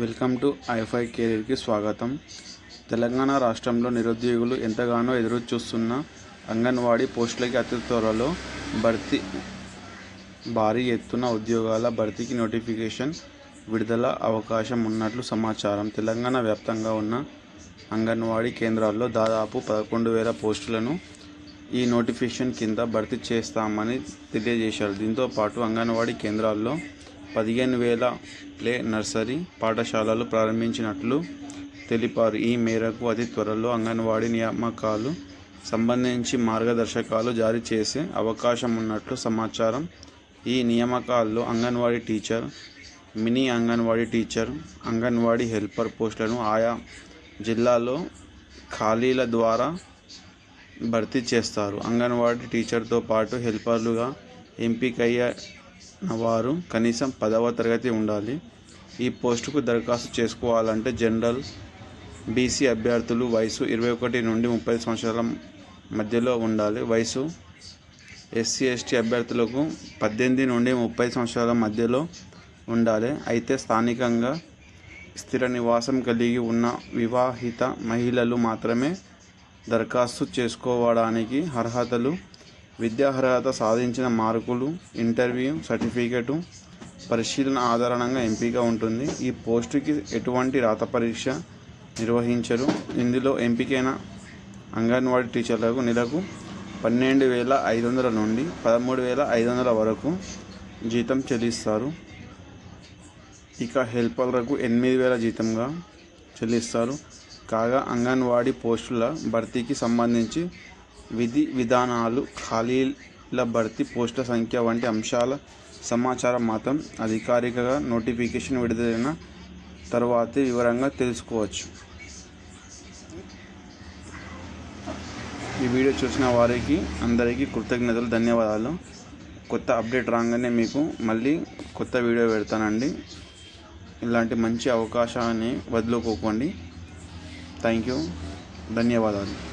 Welcome to ఐఫై కెరీర్కి స్వాగతం. తెలంగాణ రాష్ట్రంలో నిరుద్యోగులు ఎంతగానో ఎదురు చూస్తున్న అంగన్వాడీ పోస్టులకి అతి త్వరలో భర్తీ భారీ ఎత్తున ఉద్యోగాల భర్తీకి నోటిఫికేషన్ విడుదల అవకాశం ఉన్నట్లు సమాచారం. తెలంగాణ వ్యాప్తంగా ఉన్న అంగన్వాడీ కేంద్రాల్లో దాదాపు పదకొండు వేల పోస్టులను ఈ నోటిఫికేషన్ కింద భర్తీ చేస్తామని తెలియజేశారు. దీంతో పాటు అంగన్వాడీ కేంద్రాల్లో పదిహేను వేల ప్లే నర్సరీ పాఠశాలలు ప్రారంభించినట్లు తెలిపారు. ఈ మేరకు అతి త్వరలో అంగన్వాడీ నియామకాలు సంబంధించి మార్గదర్శకాలు జారీ చేసే అవకాశం ఉన్నట్లు సమాచారం. ఈ నియామకాల్లో anganwadi teacher mini anganwadi teacher anganwadi helper పోస్టులను ఆయా జిల్లాలో ఖాళీల ద్వారా భర్తీ చేస్తారు. అంగన్వాడీ టీచర్తో పాటు హెల్పర్లుగా ఎంపికయ్యే వారు కనీసం పదవ తరగతి ఉండాలి. ఈ పోస్టుకు దరఖాస్తు చేసుకోవాలంటే జనరల్ బీసీ అభ్యర్థులు వయసు ఇరవై ఒకటి నుండి ముప్పై సంవత్సరాల మధ్యలో ఉండాలి. వయసు ఎస్సీ ఎస్టీ అభ్యర్థులకు పద్దెనిమిది నుండి ముప్పై సంవత్సరాల మధ్యలో ఉండాలి. అయితే స్థానికంగా స్థిర నివాసం కలిగి ఉన్న వివాహిత మహిళలు మాత్రమే దరఖాస్తు చేసుకోవడానికి అర్హతలు విద్యార్హత సాధించిన మార్కులు ఇంటర్వ్యూ సర్టిఫికెటు పరిశీలన ఆధారంగా ఎంపిక ఉంటుంది. ఈ పోస్టుకి ఎటువంటి రాత పరీక్ష నిర్వహించరు. ఇందులో ఎంపికైన అంగన్వాడీ టీచర్లకు నెలకు పన్నెండు వేల ఐదు వందల నుండి పదమూడు వేల ఐదు వందల వరకు జీతం చెల్లిస్తారు. ఇక హెల్పర్లకు ఎనిమిది వేల జీతంగా చెల్లిస్తారు. కాగా అంగన్వాడీ పోస్టుల భర్తీకి సంబంధించి విధి విధానాలు ఖాళీల భర్తీ పోస్టుల సంఖ్య వంటి అంశాల సమాచారం మాత్రం అధికారికంగా నోటిఫికేషన్ విడుదలైన తర్వాతే వివరంగా తెలుసుకోవచ్చు. ఈ వీడియో చూసిన వారికి అందరికీ కృతజ్ఞతలు ధన్యవాదాలు. కొత్త అప్డేట్ రాగానే మీకు మళ్ళీ కొత్త వీడియో పెడతానండి. ఇలాంటి మంచి అవకాశాన్ని వదులుకోకండి. Thank you. ధన్యవాదాలు.